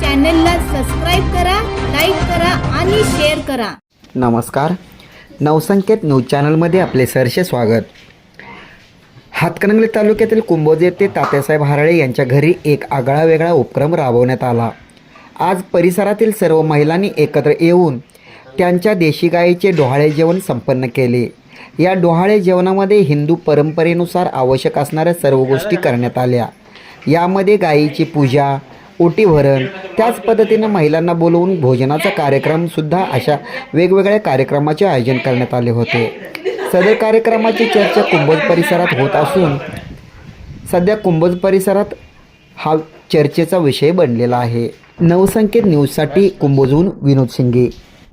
चॅनलला सबस्क्राईब करा लाईक करा आणि शेअर करा. नमस्कार. नवसंकेत न्यूज चॅनलमध्ये आपले सरसे स्वागत. हातकणंगले तालुक्यातील कुंभोजे ते तात्यासाहेब हाराळे यांच्या घरी एक आगळा वेगळा उपक्रम राबवण्यात आला. आज परिसरातील सर्व महिलांनी एकत्र येऊन त्यांच्या देशी गायीचे डोहाळे जेवण संपन्न केले. या डोहाळे जेवणामध्ये हिंदू परंपरेनुसार आवश्यक असणाऱ्या सर्व गोष्टी करण्यात आल्या. यामध्ये गायीची पूजा ओटीभरण त्याच पद्धतीनं महिलांना बोलवून भोजनाचा कार्यक्रमसुद्धा अशा वेगवेगळ्या कार्यक्रमाचे आयोजन करण्यात आले होते. सदर कार्यक्रमाची चर्चा कुंभोज परिसरात होत असून सध्या कुंभोज परिसरात हा चर्चेचा विषय बनलेला आहे. नवसंकेत न्यूजसाठी कुंभोजहून विनोद शिंगे.